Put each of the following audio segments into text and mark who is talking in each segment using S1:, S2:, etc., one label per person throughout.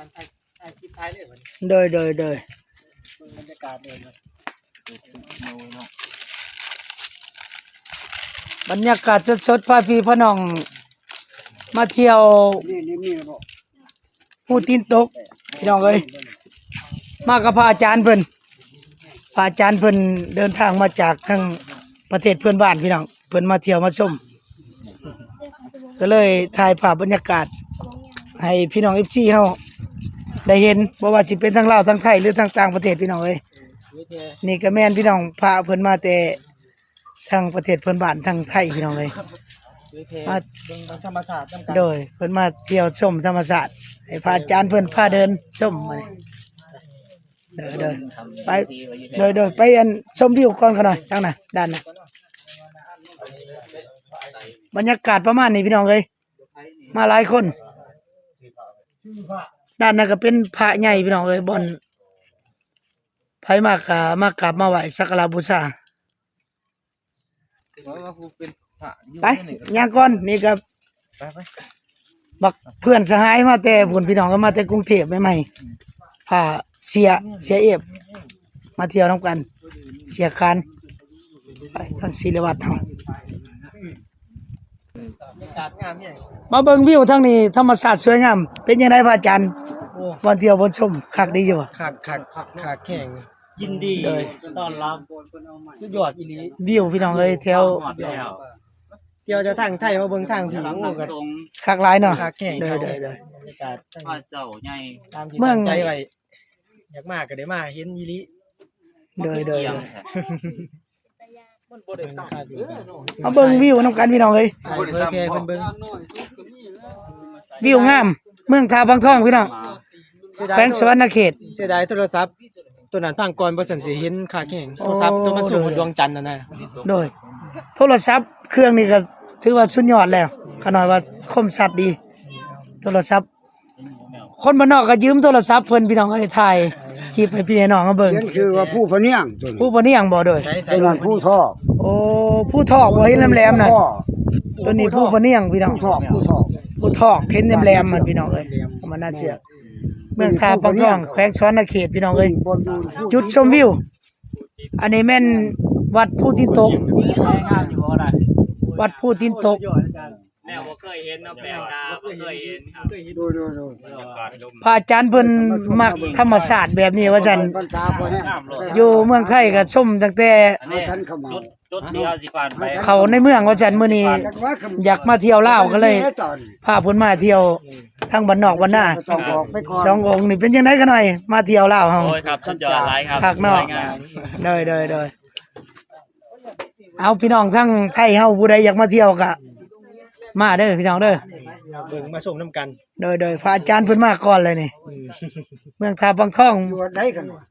S1: การถ่ายถ่ายคลิปท้ายเลยวันนี้
S2: โดยโดยโดย
S1: เบิ่งบรรยากาศเลยเนาะ
S2: บรรยากาศสดๆพาพี่พ่อน้อง มาเที่ยว
S1: นี่นี่นี่บ่
S2: ผู้ตีนตกพี่น้องเอ้ยมากับพระอาจารย์เพิ่นพระอาจารย์เพิ่นเดินทางมาจากทางประเทศเพื่อนบ้านพี่น้องเพิ่นมาเที่ยวมาชมก็เลยถ่ายภาพบรรยากาศ ให้พี่น้อง FC เฮา ได้เห็นบ่ว่าสิเป็นทั้งลาวทั้งไทยหรือทั้งต่างประเทศพี่น้องเอ้ย
S1: วิธี
S2: นี่ก็แม่นพี่น้องพาเพิ่นมาแต่ทางประเทศเพื่อนบ้านทางไทยพี่น้องเอ้ย
S1: วิธี
S2: มา
S1: เบิ่งบรรธรรมศาสตร์นำกัน
S2: โดยเพิ่นมาเที่ยวชมธรรมศาสตร์ให้พระอาจารย์เพิ่นพาเดินชมมานี่เด้อเด้อไปโดยโดยไปอันชมวิวก่อนกันหน่อยทางน่ะด้านน่ะบรรยากาศประมาณนี้พี่น้องเอ้ยมาหลายคน ด้านนั้นก็เป็นพระใหญ่พี่น้องเอ้ยบ่อนไผมากกามากราบมาไหว้สักการะบูชา
S1: ว่าครูเป็นพระอยู่
S2: ไป
S1: นี่ก็
S2: ย่างก่อนนี่ก็
S1: ไปไป
S2: บักเพื่อนสหายมาแต่ผุนพี่น้องก็มาแต่กรุงเทพใหม่ๆพาเสียเสียเอฟมาเที่ยวน้ำกัน เสียคานไปทางศิริวัตรเฮา
S1: บรรยา กาศงามเนี่ย
S2: มาเบิ่งวิวทางนี้ธรรมศาสตร์สวยงาม เป็นยังไงพระอาจารย์
S1: โอ้
S2: วันเที่ยวบนชมคักดีอยู่บ่
S1: ขากขากขากแข็ง
S3: ยินดี
S2: เลย
S3: ต้อนรับ
S1: สุดยอดอีหลี
S2: วิวพี่น้องเอ้ยแถว
S3: หอดแล้ว
S1: เที่ยวจะทางไทยมาเบิ่งทางผี
S3: ทาง
S1: โอ้ก็
S3: ตรง
S2: คักหลายเนาะ
S1: ขากแข็ง
S2: เด้อ
S1: เขา
S2: เด้อเด้อ บ
S1: รรยากาศ
S3: พระเจ้าใหญ่
S1: ตามที่
S2: เมือง
S1: ตั้งใจไว้อยากมาก็ได้มาเห็นอีหลี
S2: เด้อเด้อ
S3: เกี่ยง
S2: เด้อ
S3: แท้
S2: มาเบิ่งวิวนํกันพี่น้องเอ้ย
S1: ถ่ายเผยแพร่เพิ่นเบิ่ง
S2: วิวงาม เมืองทาบางทองพี่น้อง
S1: เสียดา
S2: แข
S1: ยว
S2: งสวรรณเขต
S1: เสียดายโทรศัพท์ตัวนั้นพังก่อนบ่ซั่นสิเห็นขากแข็งโทรศัพท์ตัวมันสูงกว่าดวงจันทร์นั่นน่ะ
S2: โดยโทรศัพท์เครื่องนี้ก็ถือว่าสุดยอดแล้วขนาดว่าคมชัดดี โทรศัพท์ คนบ้านนอกก็ยืมโทรศัพท์เพิ่นพี่น้องก็ได้ถ่าย คลิปให้พี่ให้น้องเขาเบิ่ง
S4: เขียนชื่อว่าผู้พะเนียงตัวนี้
S2: ผู้บ่นี่ยังบ่โดย
S1: ใช้ใช้
S4: ตัวนั้นผู้ท่อ
S2: โอ้ผู้ทอกบ่เห็นแหลมๆน่ะ
S4: พ่อ
S2: ตัวนี้ผู้บ่นี่ยังพี่น้อง
S4: ผู้ท่อผู้ท่อ
S2: ผู้ทอกเห็นแหลมๆมันพี่น้องเอ้ยมันน่าเชื่อเมืองทาบางทองแขวงสวรรณเขตพี่น้องเอ้ย
S4: บนดูผู้
S2: จุดชมวิว อันนี้แม่นวัดผู้ตินตก
S3: งามอยู่บ่ได้
S2: วัดผู้ตินตก
S1: ยอดอาจารย์
S3: แนวบ่เคยเห็นเนาะแปลกตาบ่เคยเห็นครับ
S1: เคยเห็น
S4: ดูดูดู
S3: บรรยากาศลม
S2: พระอาจารย์เพิ่นมักธรรมชาติแบบนี้ว่าซั่น
S4: ปัญชาพะเนียง
S2: อยู่เมืองไทยก็ชมตั้งแต่
S3: อันนี้
S4: ฉันเข้ามา
S3: จุดจุดเดียวสิผ่านไป
S2: เขาในเมืองว่าซั่นมื้อนี้อยากมาเที่ยวลาวก็เลยพาเพิ่นมาเที่ยวทางบ้านนอกบ้านนา
S4: ต้องบอกไปก่อน
S2: สององค์นี่เป็นจังไดกันหน่อย มาเที่ยวลาวเฮา
S3: โอ้ยครับสุดยอดหลายครับ
S2: ภาคนอก
S3: สวยงาม
S2: เด้อเด้อเด้อเอาพี่น้องทั้งไทยเฮาผู้ใดอยากมาเที่ยวก็ มาเด้อพี่น้องเด้อ
S1: เบิ่งมาชมน้ำกัน
S2: เด้อเด้อพระอาจารย์เพิ่นมาก่อนเลยนี่เมืองทาบางทอง
S4: อยู่วัดไหนกันวะ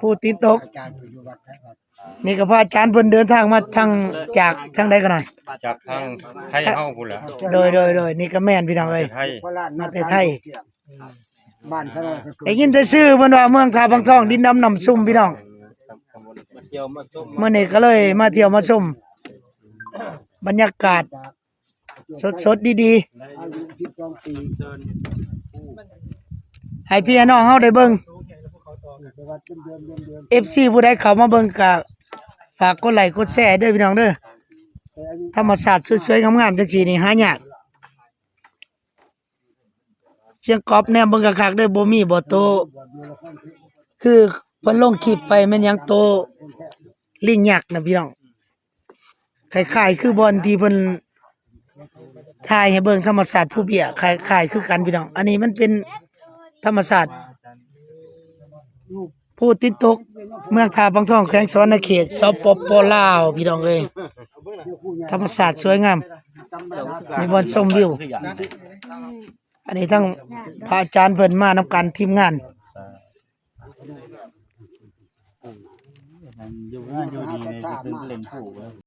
S2: ผู้ติดตก
S4: อาจารย์ไปอยู่วัดไหนวัด
S2: นี่ก็พระอาจารย์เพิ่นเดินทางมาทางจากทางใดกันหน่อย
S5: จากทางไทยเฮาพุ่นแหละ
S2: โดยโดยโดยนี่ก็แม่นพี่น้องเอ้ย
S5: ไทย
S4: พระราช
S2: มาแต่ไทย
S4: บ้านพระราชก็
S2: ได้ยินแต่ชื่อเพิ่นว่าเมืองทาบางทองดินดำน้ำซุ่มพี่น้อง
S1: เที่ยวมาชม
S2: เมื่อนี้ก็เลยมาเที่ยวมาชม บรรยากาศ สดๆดี
S4: อายุสิบสองปี
S2: ๆ ให้พี่น้องเฮาได้เบิ่ง
S4: ไปวัดเป็นเดือนเดือนเดือน
S2: FC ผู้ใดเข้ามาเบิ่งก็ฝากกดไลค์กดแชร์เด้อพี่น้องเด้อ
S4: แต่อายุ
S2: ธรรมชาติสวยๆงามๆจังซี่นี่หายากเสียงกรอบแนมเบิ่งคักๆเด้อบ่มีบ่โต คือเพิ่นลงคลิปไปแม่นหยังโตลิงยักษ์นะพี่น้องคล้ายๆคือบอลที่เพิ่น ถ่ายให้เบิ่งธรรมศาสตร์ผู้เบี้ยคล้ายคือกันพี่น้อง อันนี้มันเป็นธรรมศาสตร์ผู้ติดตก เมืองทาบางทองแขวงสวรรณเขตสปปลาว พี่น้องเอ้ยธรรมศาสตร์สวยงามมีบอลชมวิว อันนี้ทั้งพระอาจารย์เพิ่นมานำกันทีมงาน
S3: อยู่งานอยู่ดีเลยเป็นเล่นผู้